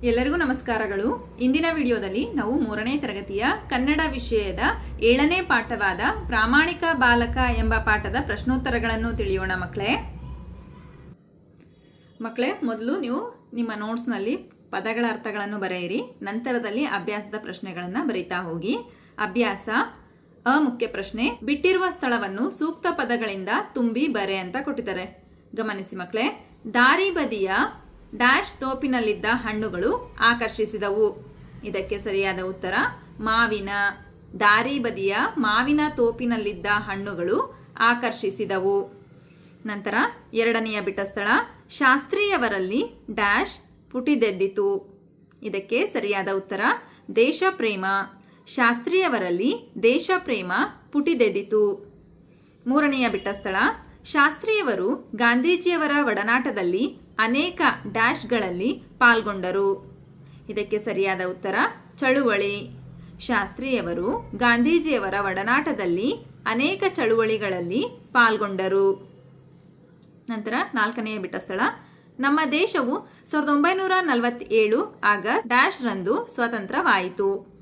ಎಲ್ಲರಿಗೂ ನಮಸ್ಕಾರಗಳು. ಇಂದಿನ ವಿಡಿಯೋದಲ್ಲಿ ನಾವು ಮೂರನೇ ತರಗತಿಯ ಕನ್ನಡ ವಿಷಯದ ಏಳನೇ ಪಾಠವಾದ ಪ್ರಾಮಾಣಿಕ ಬಾಲಕ ಎಂಬ ಪಾಠದ ಪ್ರಶ್ನೋತ್ತರಗಳನ್ನು ತಿಳಿಯೋಣ ಮಕ್ಕಳೇ. ಮಕ್ಕಳೇ, ಮೊದಲು ನೀವು ನಿಮ್ಮ ನೋಟ್ಸ್ನಲ್ಲಿ ಪದಗಳ ಅರ್ಥಗಳನ್ನು ಬರೆಯಿರಿ. ನಂತರದಲ್ಲಿ ಅಭ್ಯಾಸದ ಪ್ರಶ್ನೆಗಳನ್ನು ಬರೀತಾ ಹೋಗಿ. ಅಭ್ಯಾಸ ಅ ಮುಖ್ಯ ಪ್ರಶ್ನೆ, ಬಿಟ್ಟಿರುವ ಸ್ಥಳವನ್ನು ಸೂಕ್ತ ಪದಗಳಿಂದ ತುಂಬಿ ಬರೆ ಅಂತ ಕೊಟ್ಟಿದ್ದಾರೆ. ಗಮನಿಸಿ ಮಕ್ಕಳೇ ದಾರಿ ಬದಿಯ ಡ್ಯಾಶ್ ತೋಪಿನಲ್ಲಿದ್ದ ಹಣ್ಣುಗಳು ಆಕರ್ಷಿಸಿದವು. ಇದಕ್ಕೆ ಸರಿಯಾದ ಉತ್ತರ, ಮಾವಿನ. ದಾರಿ ಬದಿಯ ಮಾವಿನ ತೋಪಿನಲ್ಲಿದ್ದ ಹಣ್ಣುಗಳು ಆಕರ್ಷಿಸಿದವು. ನಂತರ ಎರಡನೆಯ ಬಿಟ್ಟ ಸ್ಥಳ ಶಾಸ್ತ್ರೀಯವರಲ್ಲಿ ಡ್ಯಾಶ್ ಪುಟಿದೆದ್ದಿತು. ಇದಕ್ಕೆ ಸರಿಯಾದ ಉತ್ತರ ದೇಶ ಪ್ರೇಮ ಶಾಸ್ತ್ರೀಯವರಲ್ಲಿ ದೇಶ ಪ್ರೇಮ ಪುಟಿದೆದ್ದಿತು ಮೂರನೆಯ ಬಿಟ್ಟ ಸ್ಥಳ ಶಾಸ್ತ್ರಿಯವರು ಗಾಂಧೀಜಿಯವರ ಒಡನಾಟದಲ್ಲಿ ಅನೇಕ ಡ್ಯಾಶ್ಗಳಲ್ಲಿ ಪಾಲ್ಗೊಂಡರು. ಇದಕ್ಕೆ ಸರಿಯಾದ ಉತ್ತರ ಚಳುವಳಿ. ಶಾಸ್ತ್ರಿಯವರು ಗಾಂಧೀಜಿಯವರ ಒಡನಾಟದಲ್ಲಿ ಅನೇಕ ಚಳುವಳಿಗಳಲ್ಲಿ ಪಾಲ್ಗೊಂಡರು. ನಂತರ ನಾಲ್ಕನೆಯ ಬಿಟ್ಟ ಸ್ಥಳ ನಮ್ಮ ದೇಶವು ಸಾವಿರದ ಒಂಬೈನೂರ ನಲವತ್ತೇಳು ಆಗಸ್ಟ್ ಡ್ಯಾಶ್ ರಂದು ಸ್ವತಂತ್ರವಾಯಿತು.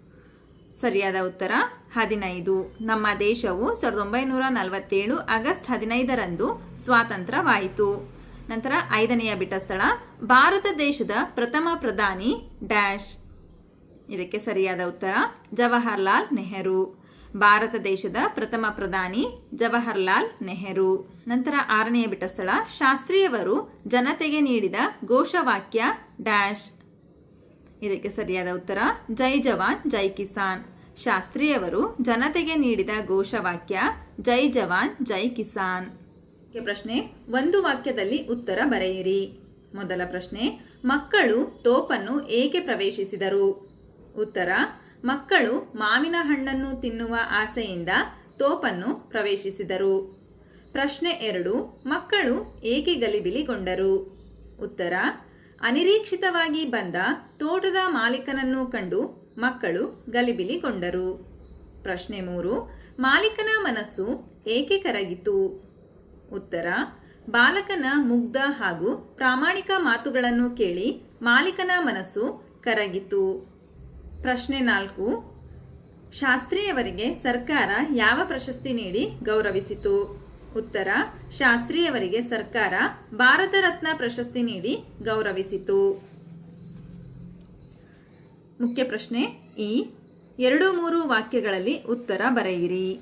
ಸರಿಯಾದ ಉತ್ತರ, ಹದಿನೈದು. ನಮ್ಮ ದೇಶವು ಸಾವಿರದ ಒಂಬೈನೂರ ನಲವತ್ತೇಳು ಆಗಸ್ಟ್ ಹದಿನೈದರಂದು ಸ್ವಾತಂತ್ರ್ಯವಾಯಿತು. ನಂತರ ಐದನೆಯ ಬಿಟ್ಟ ಸ್ಥಳ ಭಾರತ ದೇಶದ ಪ್ರಥಮ ಪ್ರಧಾನಿ ಡ್ಯಾಶ್. ಇದಕ್ಕೆ ಸರಿಯಾದ ಉತ್ತರ, ಜವಾಹರ್ಲಾಲ್ ನೆಹರು. ಭಾರತ ದೇಶದ ಪ್ರಥಮ ಪ್ರಧಾನಿ ಜವಾಹರ್ಲಾಲ್ ನೆಹರು. ನಂತರ ಆರನೆಯ ಬಿಟ್ಟ ಸ್ಥಳ ಶಾಸ್ತ್ರಿಯವರು ಜನತೆಗೆ ನೀಡಿದ ಘೋಷವಾಕ್ಯ ಡ್ಯಾಶ್. ಇದಕ್ಕೆ ಸರಿಯಾದ ಉತ್ತರ, ಜೈ ಜವಾನ್, ಜೈ ಕಿಸಾನ್. ಶಾಸ್ತ್ರಿಯವರು ಜನತೆಗೆ ನೀಡಿದ ಘೋಷವಾಕ್ಯ, ಜೈ ಜವಾನ್, ಜೈ ಕಿಸಾನ್. ಪ್ರಶ್ನೆ, ಒಂದು ವಾಕ್ಯದಲ್ಲಿ ಉತ್ತರ ಬರೆಯಿರಿ. ಮೊದಲ ಪ್ರಶ್ನೆ, ಮಕ್ಕಳು ತೋಪನ್ನು ಏಕೆ ಪ್ರವೇಶಿಸಿದರು? ಉತ್ತರ, ಮಕ್ಕಳು ಮಾವಿನ ಹಣ್ಣನ್ನು ತಿನ್ನುವ ಆಸೆಯಿಂದ ತೋಪನ್ನು ಪ್ರವೇಶಿಸಿದರು. ಪ್ರಶ್ನೆ ಎರಡು, ಮಕ್ಕಳು ಏಕೆ ಗಲಿಬಿಲಿಗೊಂಡರು? ಉತ್ತರ ಅನಿರೀಕ್ಷಿತವಾಗಿ ಬಂದ ತೋಟದ ಮಾಲೀಕನನ್ನು ಕಂಡು ಮಕ್ಕಳು ಗಲಿಬಿಲಿಗೊಂಡರು. ಪ್ರಶ್ನೆ ಮೂರು, ಮಾಲೀಕನ ಮನಸ್ಸು ಏಕೆ ಕರಗಿತು? ಉತ್ತರ, ಬಾಲಕನ ಮುಗ್ಧ ಹಾಗೂ ಪ್ರಾಮಾಣಿಕ ಮಾತುಗಳನ್ನು ಕೇಳಿ ಮಾಲೀಕನ ಮನಸ್ಸು ಕರಗಿತು. ಪ್ರಶ್ನೆ ನಾಲ್ಕು, ಶಾಸ್ತ್ರಿಯವರಿಗೆ ಸರ್ಕಾರ ಯಾವ ಪ್ರಶಸ್ತಿ ನೀಡಿ ಗೌರವಿಸಿತು? ಉತ್ತರ, ಶಾಸ್ತ್ರಿಯವರಿಗೆ ಸರ್ಕಾರ ಭಾರತ ರತ್ನ ಪ್ರಶಸ್ತಿ ನೀಡಿ ಗೌರವಿಸಿತು. ಮುಖ್ಯ ಪ್ರಶ್ನೆ ಈ ಎರಡು ಮೂರು ವಾಕ್ಯಗಳಲ್ಲಿ ಉತ್ತರ ಬರೆಯಿರಿ.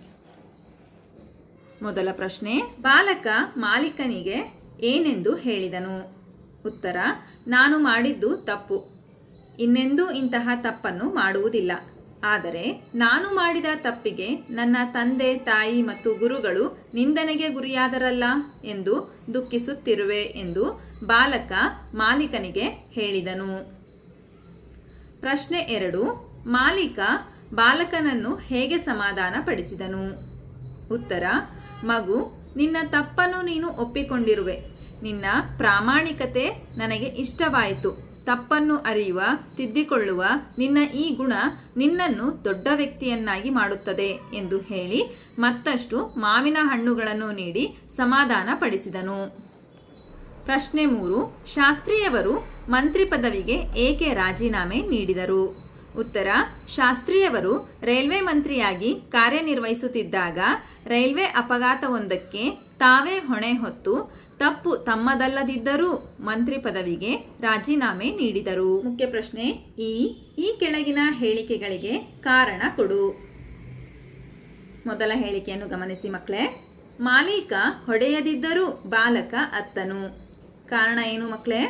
ಮೊದಲ ಪ್ರಶ್ನೆ, ಬಾಲಕ ಮಾಲೀಕನಿಗೆ ಏನೆಂದು ಹೇಳಿದನು? ಉತ್ತರ, ನಾನು ಮಾಡಿದ್ದು ತಪ್ಪು. ಇನ್ನೆಂದೂ ಇಂತಹ ತಪ್ಪನ್ನು ಮಾಡುವುದಿಲ್ಲ. ಆದರೆ ನಾನು ಮಾಡಿದ ತಪ್ಪಿಗೆ ನನ್ನ ತಂದೆ, ತಾಯಿ ಮತ್ತು ಗುರುಗಳು ನಿಂದನೆಗೆ ಗುರಿಯಾದರಲ್ಲ ಎಂದು ದುಃಖಿಸುತ್ತಿರುವೆ ಎಂದು ಬಾಲಕ ಮಾಲೀಕನಿಗೆ ಹೇಳಿದನು. ಪ್ರಶ್ನೆ ಎರಡು. ಮಾಲೀಕ ಬಾಲಕನನ್ನು ಹೇಗೆ ಸಮಾಧಾನ ಪಡಿಸಿದನು ಉತ್ತರ. ಮಗು, ನಿನ್ನ ತಪ್ಪನ್ನು ನೀನು ಒಪ್ಪಿಕೊಂಡಿರುವೆ. ನಿನ್ನ ಪ್ರಾಮಾಣಿಕತೆ ನನಗೆ ಇಷ್ಟವಾಯಿತು. ತಪ್ಪನ್ನು ಅರಿಯುವ, ತಿದ್ದಿಕೊಳ್ಳುವ ನಿನ್ನ ಈ ಗುಣ ನಿನ್ನನ್ನು ದೊಡ್ಡ ವ್ಯಕ್ತಿಯನ್ನಾಗಿ ಮಾಡುತ್ತದೆ ಎಂದು ಹೇಳಿ ಮತ್ತಷ್ಟು ಮಾವಿನ ಹಣ್ಣುಗಳನ್ನು ನೀಡಿ ಸಮಾಧಾನ ಪಡಿಸಿದನು. ಪ್ರಶ್ನೆ ಮೂರು. ಶಾಸ್ತ್ರಿಯವರು ಮಂತ್ರಿ ಪದವಿಗೆ ಏಕೆ ರಾಜೀನಾಮೆ ನೀಡಿದರು? ಉತ್ತರ, ಶಾಸ್ತ್ರಿಯವರು ರೈಲ್ವೆ ಮಂತ್ರಿಯಾಗಿ ಕಾರ್ಯನಿರ್ವಹಿಸುತ್ತಿದ್ದಾಗ ರೈಲ್ವೆ ಅಪಘಾತವೊಂದಕ್ಕೆ ತಾವೇ ಹೊಣೆ ಹೊತ್ತು ತಪ್ಪು ತಮ್ಮದಲ್ಲದಿದ್ದರೂ ಮಂತ್ರಿ ಪದವಿಗೆ ರಾಜೀನಾಮೆ ನೀಡಿದರು. ಮುಖ್ಯ ಪ್ರಶ್ನೆ, ಈ ಈ ಕೆಳಗಿನ ಹೇಳಿಕೆಗಳಿಗೆ ಕಾರಣ ಕೊಡು. ಮೊದಲ ಹೇಳಿಕೆಯನ್ನು ಗಮನಿಸಿ ಮಕ್ಕಳೇ. ಮಾಲೀಕ ಹೊಡೆಯದಿದ್ದರೂ ಬಾಲಕ ಅತ್ತನು. ಕಾರಣ ಏನು ಮಕ್ಕಳೇ?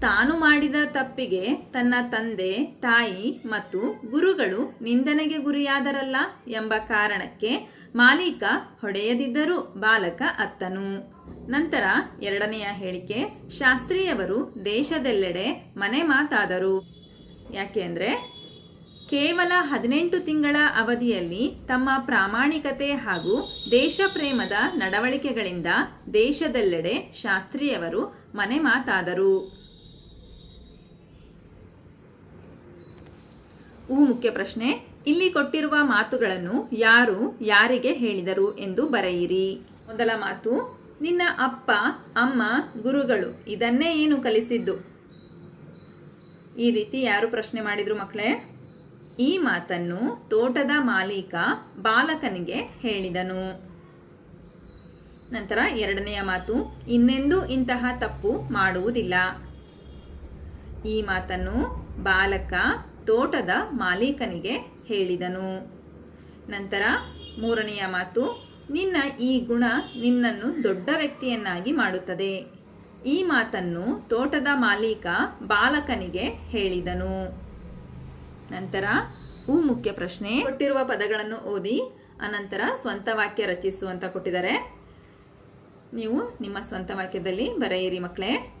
ತಾನು ಮಾಡಿದ ತಪ್ಪಿಗೆ ತನ್ನ ತಂದೆ, ತಾಯಿ ಮತ್ತು ಗುರುಗಳು ನಿಂದನೆಗೆ ಗುರಿಯಾದರಲ್ಲ ಎಂಬ ಕಾರಣಕ್ಕೆ ಮಾಲೀಕ ಹೊಡೆಯದಿದ್ದರೂ ಬಾಲಕ ಅತ್ತನು. ನಂತರ ಎರಡನೆಯ ಹೇಳಿಕೆ, ಶಾಸ್ತ್ರಿಯವರು ದೇಶದೆಲ್ಲೆಡೆ ಮನೆ ಮಾತಾದರು. ಯಾಕೆಂದ್ರೆ ಕೇವಲ ಹದಿನೆಂಟು ತಿಂಗಳ ಅವಧಿಯಲ್ಲಿ ತಮ್ಮ ಪ್ರಾಮಾಣಿಕತೆ ಹಾಗೂ ದೇಶ ಪ್ರೇಮದ ನಡವಳಿಕೆಗಳಿಂದ ದೇಶದೆಲ್ಲೆಡೆ ಶಾಸ್ತ್ರಿಯವರು ಮನೆ ಮಾತಾದರು. ಉ ಮುಖ್ಯ ಪ್ರಶ್ನೆ. ಇಲ್ಲಿ ಕೊಟ್ಟಿರುವ ಮಾತುಗಳನ್ನು ಯಾರು ಯಾರಿಗೆ ಹೇಳಿದರು ಎಂದು ಬರೆಯಿರಿ. ಮೊದಲ ಮಾತು, ನಿನ್ನ ಅಪ್ಪ, ಅಮ್ಮ, ಗುರುಗಳು ಇದನ್ನೇ ಏನು ಕಲಿಸಿದ್ದು? ಈ ರೀತಿ ಯಾರು ಪ್ರಶ್ನೆ ಮಾಡಿದ್ರು ಮಕ್ಕಳೇ? ಈ ಮಾತನ್ನು ತೋಟದ ಮಾಲೀಕ ಬಾಲಕನಿಗೆ ಹೇಳಿದನು. ನಂತರ ಎರಡನೆಯ ಮಾತು, ಇನ್ನೆಂದೂ ಇಂತಹ ತಪ್ಪು ಮಾಡುವುದಿಲ್ಲ. ಈ ಮಾತನ್ನು ಬಾಲಕ ತೋಟದ ಮಾಲೀಕನಿಗೆ ಹೇಳಿದನು. ನಂತರ ಮೂರನೆಯ ಮಾತು, ನಿನ್ನ ಈ ಗುಣ ನಿನ್ನನ್ನು ದೊಡ್ಡ ವ್ಯಕ್ತಿಯನ್ನಾಗಿ ಮಾಡುತ್ತದೆ. ಈ ಮಾತನ್ನು ತೋಟದ ಮಾಲೀಕ ಬಾಲಕನಿಗೆ ಹೇಳಿದನು. ನಂತರ ಊ ಮುಖ್ಯ ಪ್ರಶ್ನೆ, ಕೊಟ್ಟಿರುವ ಪದಗಳನ್ನು ಓದಿ, ಅನಂತರ ಸ್ವಂತ ವಾಕ್ಯ ರಚಿಸು ಅಂತ ಕೊಟ್ಟಿದ್ದಾರೆ. ನೀವು ನಿಮ್ಮ ಸ್ವಂತ ವಾಕ್ಯದಲ್ಲಿ ಬರೆಯಿರಿ ಮಕ್ಕಳೇ.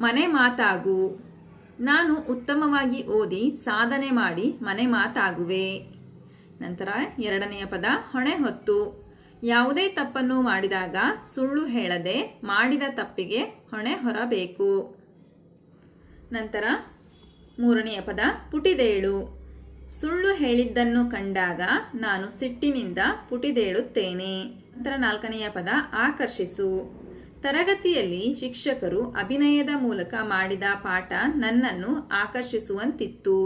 ಮನೆ ಮಾತಾಗು. ನಾನು ಉತ್ತಮವಾಗಿ ಓದಿ ಸಾಧನೆ ಮಾಡಿ ಮನೆ ಮಾತಾಗುವೆ. ನಂತರ ಎರಡನೆಯ ಪದ, ಹೊಣೆ ಹೊತ್ತು. ಯಾವುದೇ ತಪ್ಪನ್ನು ಮಾಡಿದಾಗ ಸುಳ್ಳು ಹೇಳದೆ ಮಾಡಿದ ತಪ್ಪಿಗೆ ಹೊಣೆ ಹೊರಬೇಕು. ನಂತರ ಮೂರನೆಯ ಪದ, ಪುಟಿದೇಳು. ಸುಳ್ಳು ಹೇಳಿದ್ದನ್ನು ಕಂಡಾಗ ನಾನು ಸಿಟ್ಟಿನಿಂದ ಪುಟಿದೇಳುತ್ತೇನೆ. ನಂತರ ನಾಲ್ಕನೆಯ ಪದ, ಆಕರ್ಷಿಸು. ತರಗತಿಯಲ್ಲಿ ಶಿಕ್ಷಕರು ಅಭಿನಯದ ಮೂಲಕ ಮಾಡಿದ ಪಾಠ ನನ್ನನ್ನು ಆಕರ್ಷಿಸುವಂತಿತ್ತು.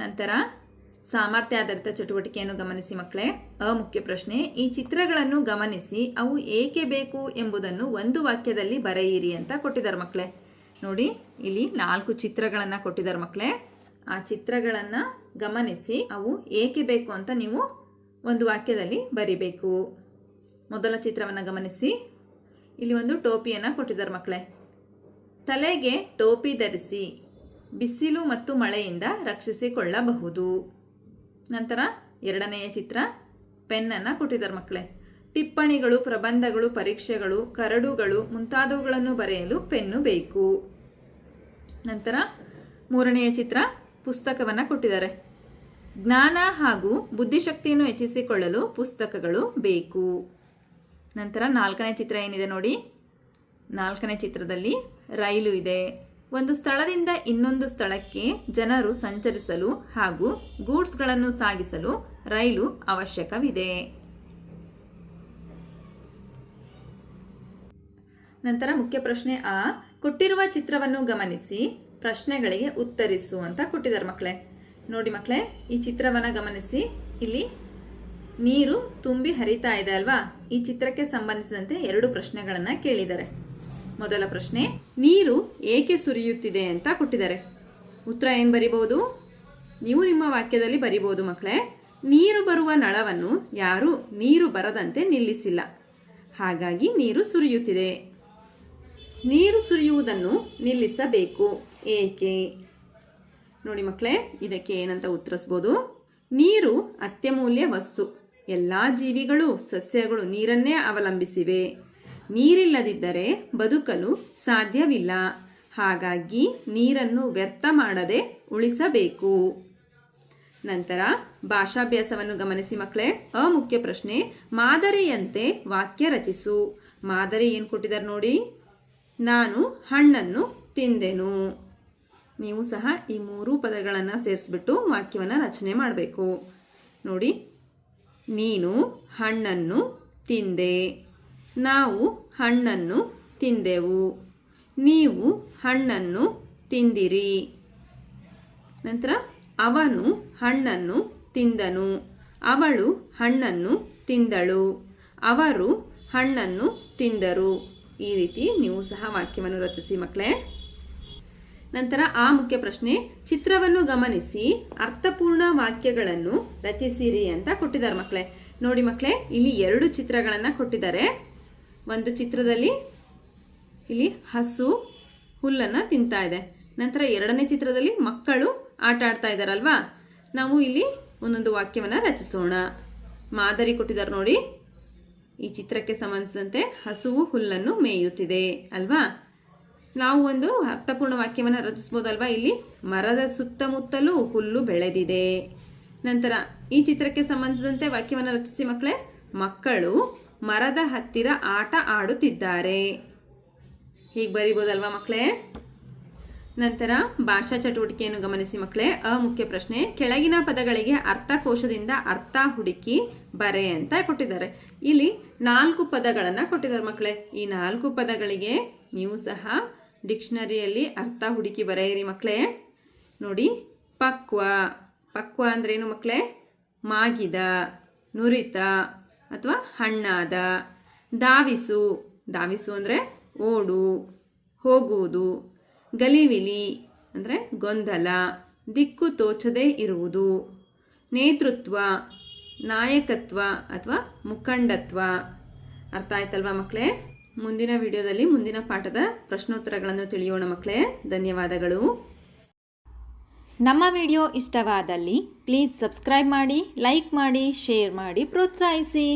ನಂತರ ಸಾಮರ್ಥ್ಯ ಆಧಾರಿತ ಚಟುವಟಿಕೆಯನ್ನು ಗಮನಿಸಿ ಮಕ್ಕಳೇ. ಅಮುಖ್ಯ ಪ್ರಶ್ನೆ, ಈ ಚಿತ್ರಗಳನ್ನು ಗಮನಿಸಿ ಅವು ಏಕೆ ಬೇಕು ಎಂಬುದನ್ನು ಒಂದು ವಾಕ್ಯದಲ್ಲಿ ಬರೆಯಿರಿ ಅಂತ ಕೊಟ್ಟಿದ್ದಾರೆ ಮಕ್ಕಳೇ. ನೋಡಿ, ಇಲ್ಲಿ ನಾಲ್ಕು ಚಿತ್ರಗಳನ್ನು ಕೊಟ್ಟಿದ್ದಾರೆ ಮಕ್ಕಳೇ. ಆ ಚಿತ್ರಗಳನ್ನು ಗಮನಿಸಿ ಅವು ಏಕೆ ಬೇಕು ಅಂತ ನೀವು ಒಂದು ವಾಕ್ಯದಲ್ಲಿ ಬರಿಬೇಕು. ಮೊದಲ ಚಿತ್ರವನ್ನು ಗಮನಿಸಿ. ಇಲ್ಲಿ ಒಂದು ಟೋಪಿಯನ್ನು ಕೊಟ್ಟಿದ್ದಾರೆ ಮಕ್ಕಳೇ. ತಲೆಗೆ ಟೋಪಿ ಧರಿಸಿ, ಬಿಸಿಲು ಮತ್ತು ಮಳೆಯಿಂದ ರಕ್ಷಿಸಿಕೊಳ್ಳಬಹುದು. ನಂತರ ಎರಡನೆಯ ಚಿತ್ರ, ಪೆನ್ನನ್ನು ಕೊಟ್ಟಿದ್ದಾರೆ ಮಕ್ಕಳೇ. ಟಿಪ್ಪಣಿಗಳು, ಪ್ರಬಂಧಗಳು, ಪರೀಕ್ಷೆಗಳು, ಕರಡುಗಳು ಮುಂತಾದವುಗಳನ್ನು ಬರೆಯಲು ಪೆನ್ನು ಬೇಕು. ನಂತರ ಮೂರನೆಯ ಚಿತ್ರ, ಪುಸ್ತಕವನ್ನು ಕೊಟ್ಟಿದ್ದಾರೆ. ಜ್ಞಾನ ಹಾಗೂ ಬುದ್ಧಿಶಕ್ತಿಯನ್ನು ಹೆಚ್ಚಿಸಿಕೊಳ್ಳಲು ಪುಸ್ತಕಗಳು ಬೇಕು. ನಂತರ ನಾಲ್ಕನೇ ಚಿತ್ರ ಏನಿದೆ ನೋಡಿ. ನಾಲ್ಕನೇ ಚಿತ್ರದಲ್ಲಿ ರೈಲು ಇದೆ. ಒಂದು ಸ್ಥಳದಿಂದ ಇನ್ನೊಂದು ಸ್ಥಳಕ್ಕೆ ಜನರು ಸಂಚರಿಸಲು ಹಾಗೂ ಗೂಡ್ಸ್ಗಳನ್ನು ಸಾಗಿಸಲು ರೈಲು ಅವಶ್ಯಕವಿದೆ. ನಂತರ ಮುಖ್ಯ ಪ್ರಶ್ನೆ ಆ. ಕೊಟ್ಟಿರುವ ಚಿತ್ರವನ್ನು ಗಮನಿಸಿ. ಪ್ರಶ್ನೆಗಳಿಗೆ ಉತ್ತರಿಸು ಅಂತ ಕೊಟ್ಟಿದ್ದಾರೆ ಮಕ್ಕಳೇ. ನೋಡಿ ಮಕ್ಕಳೇ, ಈ ಚಿತ್ರವನ್ನು ಗಮನಿಸಿ. ಇಲ್ಲಿ ನೀರು ತುಂಬಿ ಹರಿತಾ ಇದೆ ಅಲ್ವಾ? ಈ ಚಿತ್ರಕ್ಕೆ ಸಂಬಂಧಿಸಿದಂತೆ ಎರಡು ಪ್ರಶ್ನೆಗಳನ್ನು ಕೇಳಿದ್ದಾರೆ. ಮೊದಲ ಪ್ರಶ್ನೆ, ನೀರು ಏಕೆ ಸುರಿಯುತ್ತಿದೆ ಅಂತ ಕೊಟ್ಟಿದ್ದಾರೆ. ಉತ್ತರ ಏನು ಬರಿಬಹುದು? ನೀವು ನಿಮ್ಮ ವಾಕ್ಯದಲ್ಲಿ ಬರಿಬಹುದು ಮಕ್ಕಳೇ, ನೀರು ಬರುವ ನಳವನ್ನು ಯಾರೂ ನೀರು ಬರದಂತೆ ನಿಲ್ಲಿಸಿಲ್ಲ. ಹಾಗಾಗಿ ನೀರು ಸುರಿಯುತ್ತಿದೆ. ನೀರು ಸುರಿಯುವುದನ್ನು ನಿಲ್ಲಿಸಬೇಕು. ಏಕೆ? ನೋಡಿ ಮಕ್ಕಳೇ, ಇದಕ್ಕೆ ಏನಂತ ಉತ್ತರಿಸ್ಬೋದು. ನೀರು ಅತ್ಯಮೂಲ್ಯ ವಸ್ತು. ಎಲ್ಲ ಜೀವಿಗಳು ಸಸ್ಯಗಳು ನೀರನ್ನೇ ಅವಲಂಬಿಸಿವೆ. ನೀರಿಲ್ಲದಿದ್ದರೆ ಬದುಕಲು ಸಾಧ್ಯವಿಲ್ಲ. ಹಾಗಾಗಿ ನೀರನ್ನು ವ್ಯರ್ಥ ಮಾಡದೆ ಉಳಿಸಬೇಕು. ನಂತರ ಭಾಷಾಭ್ಯಾಸವನ್ನು ಗಮನಿಸಿ ಮಕ್ಕಳೇ. ಅಮುಖ್ಯ ಪ್ರಶ್ನೆ, ಮಾದರಿಯಂತೆ ವಾಕ್ಯ ರಚಿಸು. ಮಾದರಿ ಏನು ಕೊಟ್ಟಿದ್ದಾರೆ ನೋಡಿ. ನಾನು ಹಣ್ಣನ್ನು ತಿಂದೆನು. ನೀವು ಸಹ ಈ ಮೂರು ಪದಗಳನ್ನು ಸೇರಿಸ್ಬಿಟ್ಟು ವಾಕ್ಯವನ್ನು ರಚನೆ ಮಾಡಬೇಕು. ನೋಡಿ ನೀನು ಹಣ್ಣನ್ನು ತಿಂದೆ. ನಾವು ಹಣ್ಣನ್ನು ತಿಂದೆವು. ನೀವು ಹಣ್ಣನ್ನು ತಿಂದಿರಿ. ನಂತರ ಅವನು ಹಣ್ಣನ್ನು ತಿಂದನು. ಅವಳು ಹಣ್ಣನ್ನು ತಿಂದಳು. ಅವರು ಹಣ್ಣನ್ನು ತಿಂದರು. ಈ ರೀತಿ ನೀವು ಸಹ ವಾಕ್ಯವನ್ನು ರಚಿಸಿ ಮಕ್ಕಳೇ. ನಂತರ ಆ ಮುಖ್ಯ ಪ್ರಶ್ನೆ, ಚಿತ್ರವನ್ನು ಗಮನಿಸಿ ಅರ್ಥಪೂರ್ಣ ವಾಕ್ಯಗಳನ್ನು ರಚಿಸಿರಿ ಅಂತ ಕೊಟ್ಟಿದ್ದಾರೆ ಮಕ್ಕಳೇ. ನೋಡಿ ಮಕ್ಕಳೇ, ಇಲ್ಲಿ ಎರಡು ಚಿತ್ರಗಳನ್ನು ಕೊಟ್ಟಿದ್ದಾರೆ. ಒಂದು ಚಿತ್ರದಲ್ಲಿ ಇಲ್ಲಿ ಹಸು ಹುಲ್ಲನ್ನು ತಿಂತಾ ಇದೆ. ನಂತರ ಎರಡನೇ ಚಿತ್ರದಲ್ಲಿ ಮಕ್ಕಳು ಆಟ ಆಡ್ತಾ ಇದ್ದಾರಲ್ವಾ? ನಾವು ಇಲ್ಲಿ ಒಂದೊಂದು ವಾಕ್ಯವನ್ನು ರಚಿಸೋಣ. ಮಾದರಿ ಕೊಟ್ಟಿದ್ದಾರೆ ನೋಡಿ. ಈ ಚಿತ್ರಕ್ಕೆ ಸಂಬಂಧಿಸಿದಂತೆ ಹಸುವು ಹುಲ್ಲನ್ನು ಮೇಯುತ್ತಿದೆ, ಅಲ್ವಾ? ನಾವು ಒಂದು ಅರ್ಥಪೂರ್ಣ ವಾಕ್ಯವನ್ನು ರಚಿಸ್ಬೋದಲ್ವಾ ಇಲ್ಲಿ, ಮರದ ಸುತ್ತಮುತ್ತಲೂ ಹುಲ್ಲು ಬೆಳೆದಿದೆ. ನಂತರ, ಈ ಚಿತ್ರಕ್ಕೆ ಸಂಬಂಧಿಸಿದಂತೆ ವಾಕ್ಯವನ್ನು ರಚಿಸಿ ಮಕ್ಕಳೇ. ಮಕ್ಕಳು ಮರದ ಹತ್ತಿರ ಆಟ ಆಡುತ್ತಿದ್ದಾರೆ. ಹೀಗೆ ಬರಿಬೋದಲ್ವಾ ಮಕ್ಕಳೇ? ನಂತರ, ಭಾಷಾ ಚಟುವಟಿಕೆಯನ್ನು ಗಮನಿಸಿ ಮಕ್ಕಳೇ. ಅ ಮುಖ್ಯ ಪ್ರಶ್ನೆ, ಕೆಳಗಿನ ಪದಗಳಿಗೆ ಅರ್ಥಕೋಶದಿಂದ ಅರ್ಥ ಹುಡುಕಿ ಬರೆ ಅಂತ ಕೊಟ್ಟಿದ್ದಾರೆ. ಇಲ್ಲಿ ನಾಲ್ಕು ಪದಗಳನ್ನು ಕೊಟ್ಟಿದ್ದಾರೆ ಮಕ್ಕಳೇ. ಈ ನಾಲ್ಕು ಪದಗಳಿಗೆ ನೀವು ಸಹ ಡಿಕ್ಷನರಿಯಲ್ಲಿ ಅರ್ಥ ಹುಡುಕಿ ಬರೆಯಿರಿ ಮಕ್ಕಳೇ. ನೋಡಿ, ಪಕ್ವ. ಪಕ್ವ ಅಂದ್ರೇನು ಮಕ್ಕಳೇ? ಮಾಗಿದ, ನುರಿತ ಅಥವಾ ಹಣ್ಣಾದ. ದಾವಿಸು. ದಾವಿಸು ಅಂದರೆ ಓಡು, ಹೋಗುವುದು. ಗಲಿವಿಲಿ ಅಂದರೆ ಗೊಂದಲ. ದಿಕ್ಕು ತೋಚದೇ ಇರುವುದು. ನೇತೃತ್ವ, ನಾಯಕತ್ವ ಅಥವಾ ಮುಖಂಡತ್ವ. ಅರ್ಥ ಆಯ್ತಲ್ವಾ ಮಕ್ಕಳೇ? ಮುಂದಿನ ವಿಡಿಯೋದಲ್ಲಿ ಮುಂದಿನ ಪಾಠದ ಪ್ರಶ್ನೋತ್ತರಗಳನ್ನು ತಿಳಿಯೋಣ ಮಕ್ಕಳೇ. ಧನ್ಯವಾದಗಳು. ನಮ್ಮ ವಿಡಿಯೋ ಇಷ್ಟವಾದಲ್ಲಿ ಪ್ಲೀಸ್ ಸಬ್ಸ್ಕ್ರೈಬ್ ಮಾಡಿ, ಲೈಕ್ ಮಾಡಿ, ಶೇರ್ ಮಾಡಿ, ಪ್ರೋತ್ಸಾಹಿಸಿ.